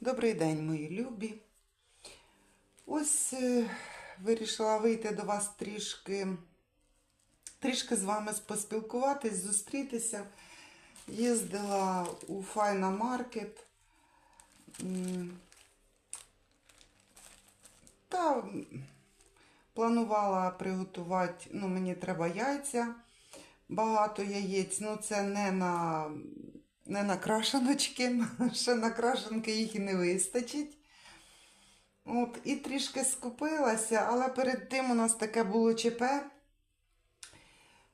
Добрий день, мої любі. Ось е, вирішила вийти до вас трішки, трішки з вами поспілкуватись, зустрітися. Їздила у Файна Маркет. Та планувала приготувати, ну, мені треба яйця, багато яєць, ну це не на, не на крашеночки, ще на крашенки їх і не вистачить. От, і трішки скупилася, але перед тим у нас таке було ЧП.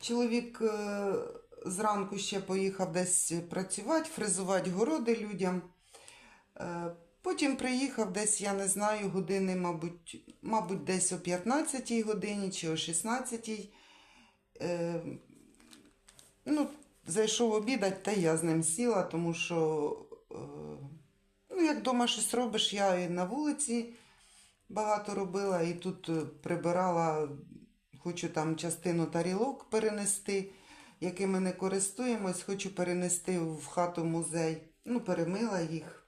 Чоловік е, зранку ще поїхав десь працювати, фрезувати городи людям. Е, Потім приїхав десь, я не знаю, години, мабуть, мабуть, десь о 15-й годині чи о 16. Е, ну, зайшов обідати, та я з ним сіла, тому що, е, ну, як вдома щось робиш, я і на вулиці багато робила, і тут е, прибирала, хочу там частину тарілок перенести, якими не користуємось, хочу перенести в хату музей. Ну, перемила їх.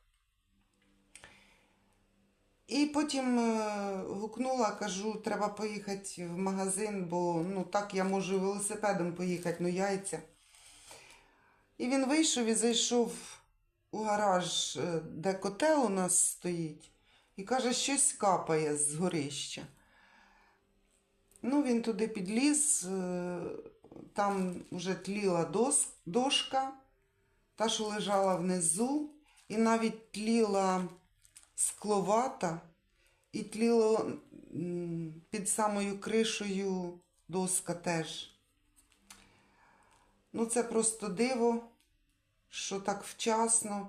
І потім е, гукнула, кажу, треба поїхати в магазин, бо ну так я можу велосипедом поїхати, ну яйця. І він вийшов і зайшов у гараж, е, де котел у нас стоїть, і каже, щось капає з горища. Ну, він туди підліз, е, там вже тліла дошка, та, що лежала внизу, і навіть тліла скловата, і тліло під самою кришею доска теж. Ну, це просто диво, що так вчасно.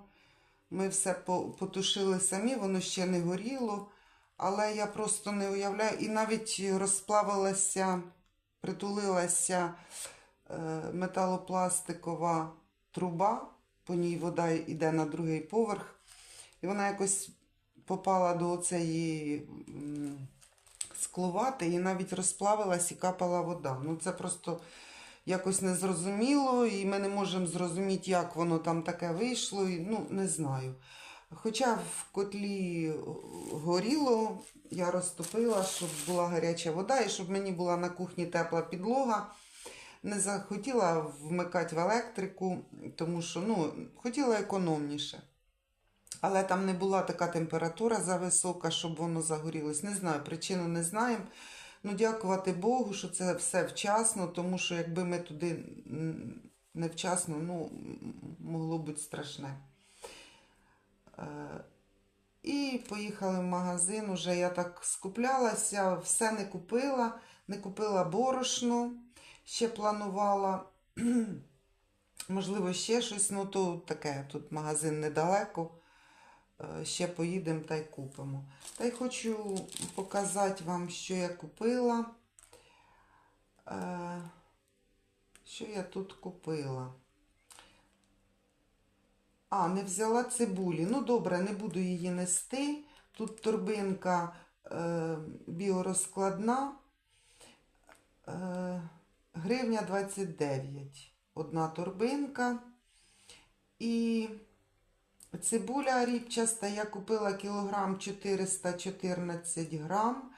Ми все по- потушили самі, воно ще не горіло, але я просто не уявляю. І навіть розплавилася, притулилася е, металопластикова труба, по ній вода йде на другий поверх. І вона якось попала до цієї скловати і навіть розплавилась і капала вода. Ну це просто якось незрозуміло, і ми не можемо зрозуміти, як воно там таке вийшло. І, ну, не знаю. Хоча в котлі горіло, я розтопила, щоб була гаряча вода, і щоб мені була на кухні тепла підлога. Не захотіла вмикати в електрику, тому що ну, хотіла економніше. Але там не була така температура зависока, щоб воно загорілось. Не знаю, причину не знаємо. Ну, дякувати Богу, що це все вчасно, тому що якби ми туди невчасно, ну, могло бути страшне. Е, І поїхали в магазин. Уже я так скуплялася, все не купила, не купила борошно, ще планувала. Можливо, ще щось, ну то таке, тут магазин недалеко. Е, Ще поїдемо та й купимо. Та й хочу показати вам, що я купила. Е, Що я тут купила? А, не взяла цибулі. Ну, добре, не буду її нести. Тут торбинка е, біорозкладна. Е, гривня 29. Одна торбинка. І цибуля ріпчаста я купила кілограм 414 грам.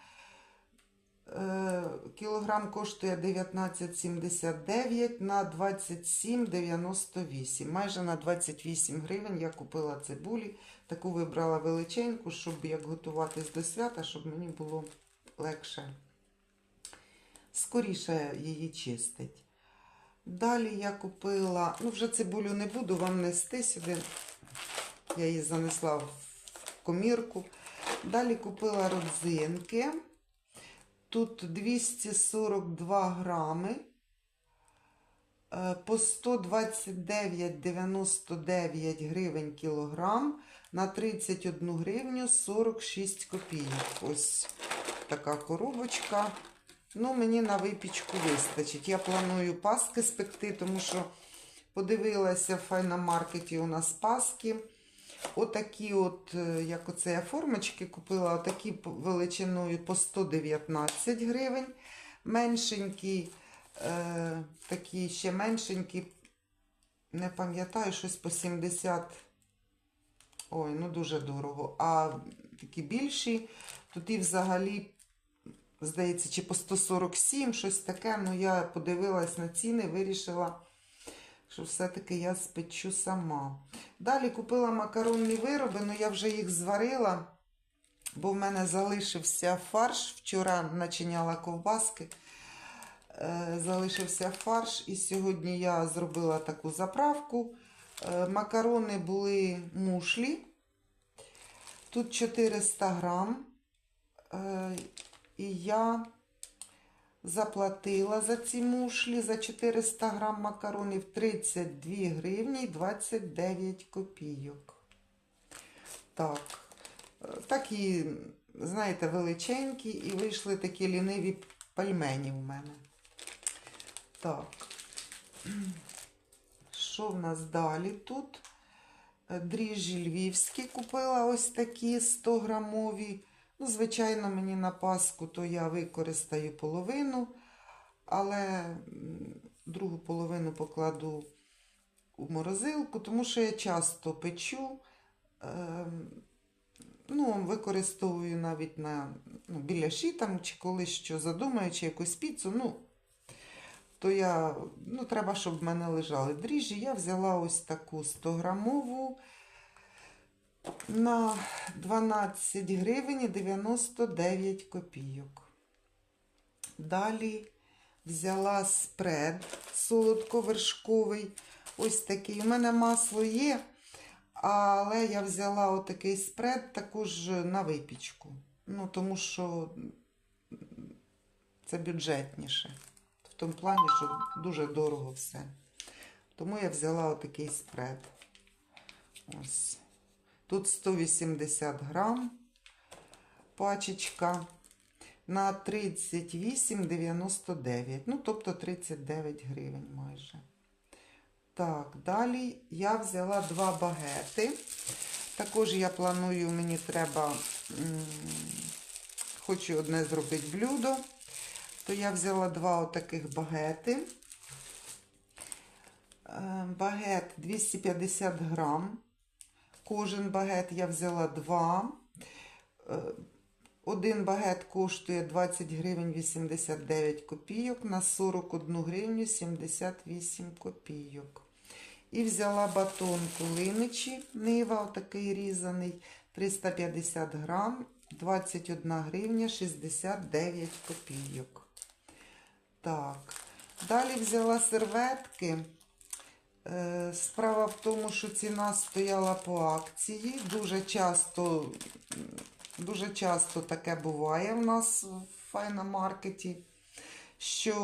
Е, Кілограм коштує 19,79 на 27,98. Майже на 28 гривень я купила цибулі. Таку вибрала величеньку, щоб як готуватись до свята, щоб мені було легше. Скоріше її чистить. Далі я купила, ну вже цибулю не буду вам нести сюди. Я її занесла в комірку. Далі купила родзинки. Тут 242 грами. е, По 129,99 гривень кілограм на 31 гривню 46 копійок. Ось така коробочка. Ну, мені на випічку вистачить. Я планую паски спекти, тому що подивилася в файномаркеті у нас паски. Отакі, от, е, як оце я формочки купила, отакі величиною по 119 гривень. Меншенькі, е, такі ще меншенькі, не пам'ятаю, щось по 70 Ой, ну дуже дорого. А такі більші, то ті взагалі, здається, чи по 147, щось таке. Ну, я подивилась на ціни, вирішила, що все-таки я спечу сама. Далі купила макаронні вироби, але я вже їх зварила, бо в мене залишився фарш. Вчора начиняла ковбаски. Е, Залишився фарш, і сьогодні я зробила таку заправку. Е, Макарони були мушлі. Тут 400 грам. Е, І я заплатила за ці мушлі за 400 грам макаронів 32 гривні 29 копійок. Так. Е, Такі, знаєте, величенькі, і вийшли такі ліниві пельмені в мене. Так. Що в нас далі тут? Е, Дріжджі львівські купила ось такі 100 грамові. Ну, звичайно, мені на Пасху то я використаю половину, але другу половину покладу у морозилку, тому що я часто печу. Ем, ну, використовую навіть на ну, біляші там, чи колись що задумаю, чи якусь піцу. Ну, то я, ну, треба, щоб в мене лежали дріжджі. Я взяла ось таку 100 грамову на 12 гривень 99 копійок. Далі взяла спред солодковершковий. Ось такий. У мене масло є, але я взяла отакий спред також на випічку. Ну, тому що це бюджетніше. В тому плані, що дуже дорого все. Тому я взяла отакий спред. Ось. Тут 180 грам пачечка на 38,99. Ну, тобто 39 гривень майже. Так, далі я взяла два багети. Також я планую, мені треба, хочу одне зробити блюдо. То я взяла два отаких багети. Е, Багет 250 грам. Кожен багет я взяла два. Е, Один багет коштує 20 гривень 89 копійок на 41 гривню 78 копійок. І взяла батон кулиничі, нива, отакий різаний, 350 грам, 21 гривня 69 копійок. Так, далі взяла серветки. Е, Справа в тому, що ціна стояла по акції. Дуже часто, дуже часто таке буває в нас в файномаркеті, що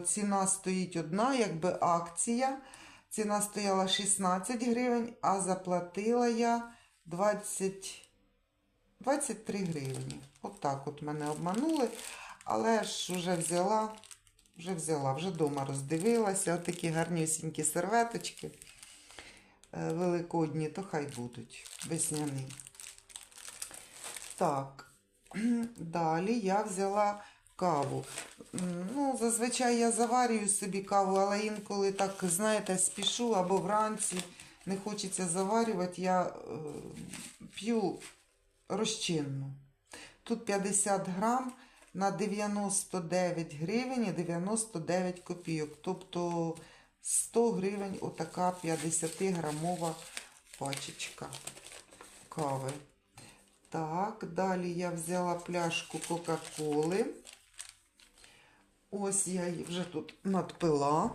е, ціна стоїть одна, якби акція. Ціна стояла 16 гривень, а заплатила я 20, 23 гривні. От так от мене обманули. Але ж вже взяла, вже взяла, вже вдома роздивилася. От такі гарнюсінькі серветочки е, великодні, то хай будуть весняні. Так, далі я взяла каву. Ну, зазвичай я заварюю собі каву, але інколи так, знаєте, спішу або вранці не хочеться заварювати, я е, п'ю розчинну. Тут 50 грам на 99 гривень і 99 копійок. Тобто 100 гривень отака 50-грамова пачечка кави. Так, далі я взяла пляшку Кока-Коли. Ось я її вже тут надпила.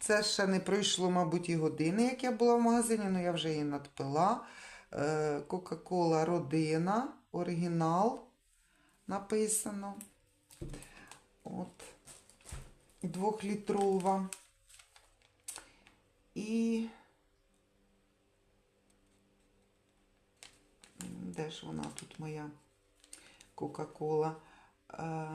Це ще не пройшло, мабуть, і години, як я була в магазині, але я вже її надпила. Е, Кока-Кола Родина, оригінал написано. От. Двохлітрова. І. Де ж вона тут моя Кока-Кола? Е,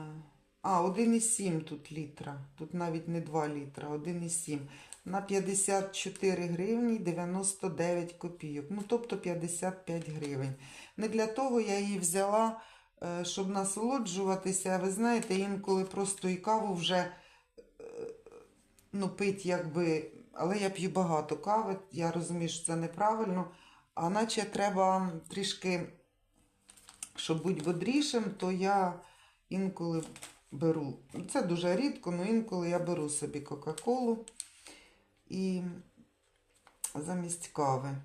А, 1,7 тут літра. Тут навіть не 2 літра, 1,7. На 54 гривні 99 копійок. Ну, тобто 55 гривень. Не для того я її взяла, щоб насолоджуватися. Ви знаєте, інколи просто і каву вже е, ну, пить, якби. Але я п'ю багато кави. Я розумію, що це неправильно. А наче треба трішки, щоб бути бодрішим, то я інколи беру. Це дуже рідко, але інколи я беру собі Кока-Колу і замість кави.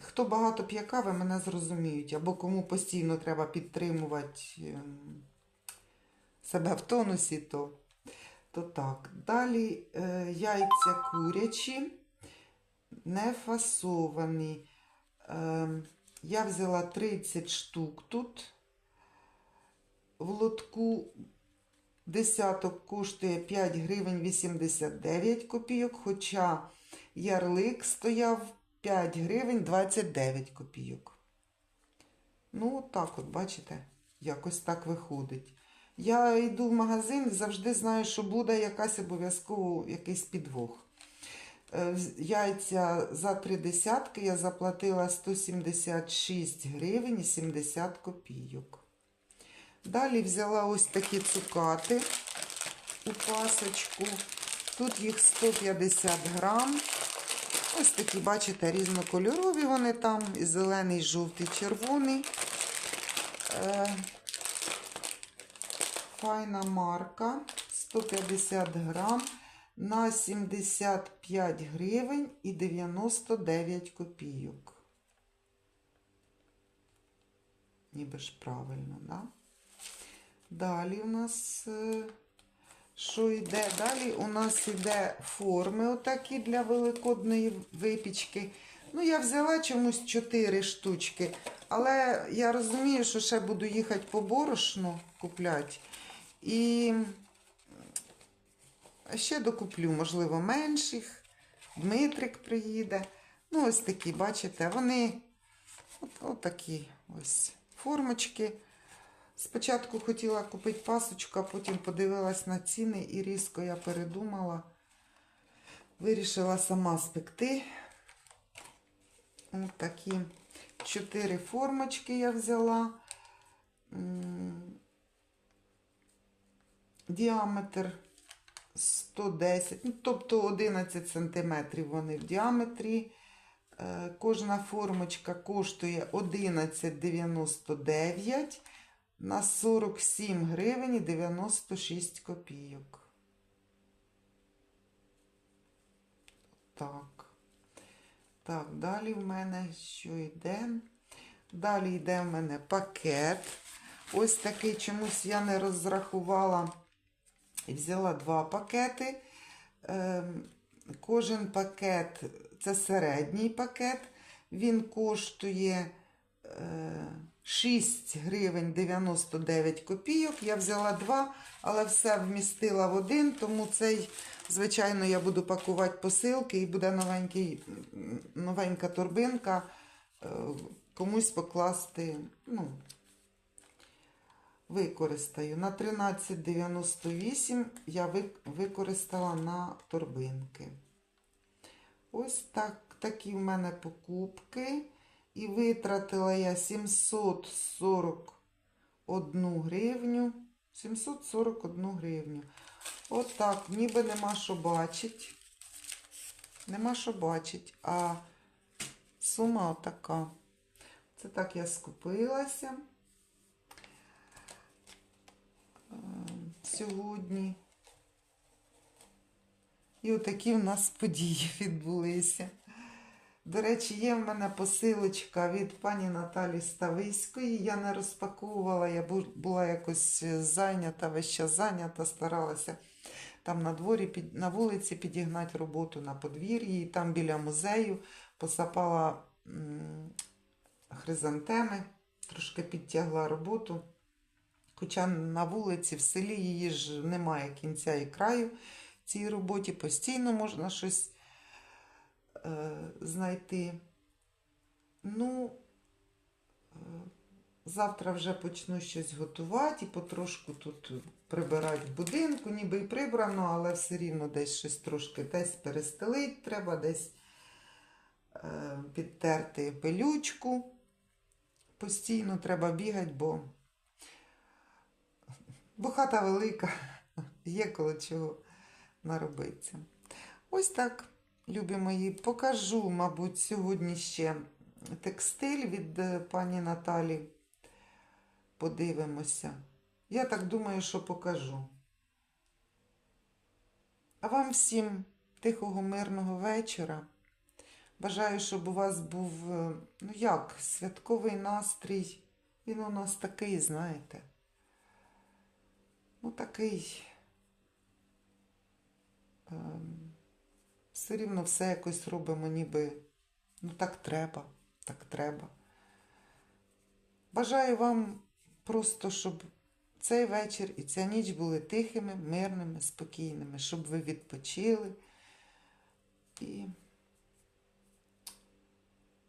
Хто багато п'є кави, мене зрозуміють, або кому постійно треба підтримувати ем, себе в тонусі, то, то так. Далі е, яйця курячі, не фасовані. Ем, я взяла 30 штук тут. В лотку десяток коштує 5 гривень 89 копійок, хоча ярлик стояв 5 гривень 29 копійок. Ну, так от, бачите, якось так виходить. Я йду в магазин завжди знаю, що буде якась обов'язково якийсь підвох. Е, Яйця за три десятки я заплатила 176 гривень і 70 копійок. Далі взяла ось такі цукати у пасочку. Тут їх 150 грам. Ось такі, бачите, різнокольорові вони там. Зелений, жовтий, червоний. Е, файна марка. 150 грам на 75 гривень і 99 копійок. Ніби ж правильно, да? Далі у нас е, що йде? Далі у нас йде форми отакі для великодної випічки. Ну, я взяла чомусь 4 штучки, але я розумію, що ще буду їхати по борошну купляти. І ще докуплю, можливо, менших. Дмитрик приїде. Ну, ось такі, бачите, вони от, от такі ось формочки. Спочатку хотіла купити пасочку, а потім подивилась на ціни і різко я передумала. Вирішила сама спекти. Ось такі чотири формочки я взяла. Діаметр 110, ну, тобто 11 сантиметрів вони в діаметрі. Е, Кожна формочка коштує 11,99 на 47 гривень і 96 копійок. Так. Так, далі в мене що йде? Далі йде в мене пакет. Ось такий чомусь я не розрахувала. І взяла два пакети. Ем, Кожен пакет це середній пакет. Він коштує е, 6 гривень 99 копійок. Я взяла два, але все вмістила в один, тому цей, звичайно, я буду пакувати посилки і буде новенький, новенька торбинка. е, Комусь покласти, ну, використаю. На 13,98 я використала на торбинки. Ось так, такі в мене покупки. І витратила я 741 гривню. 741 гривню. От ніби нема що бачить. Нема що бачить, а сума отака. Це так я скупилася е, сьогодні. І отакі в нас події відбулися. До речі, є в мене посилочка від пані Наталі Стависької. Я не розпаковувала, я була якось зайнята, весь час зайнята, старалася там на дворі, на вулиці підігнати роботу на подвір'ї. Там біля музею посапала хризантеми, трошки підтягла роботу. Хоча на вулиці, в селі її ж немає кінця і краю цій роботі, постійно можна щось знайти. Ну, е, завтра вже почну щось готувати і потрошку тут прибирати в будинку, ніби і прибрано, але все рівно десь щось трошки десь перестелить, треба десь е, підтерти пилючку. Постійно треба бігати, бо, бо хата велика, є коло чого наробитися. Ось так, любі мої, покажу, мабуть, сьогодні ще текстиль від е, пані Наталі. Подивимося. Я так думаю, що покажу. А вам всім тихого, мирного вечора. Бажаю, щоб у вас був, е, ну як, святковий настрій. Він у нас такий, знаєте. Ну, такий. Ем, все рівно все якось робимо, ніби. Ну, так треба, так треба. Бажаю вам просто, щоб цей вечір і ця ніч були тихими, мирними, спокійними, щоб ви відпочили. І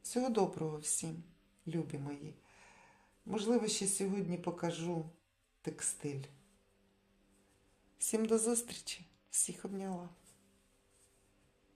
всього доброго всім, любі мої. Можливо, ще сьогодні покажу текстиль. Всім до зустрічі, всіх обняла.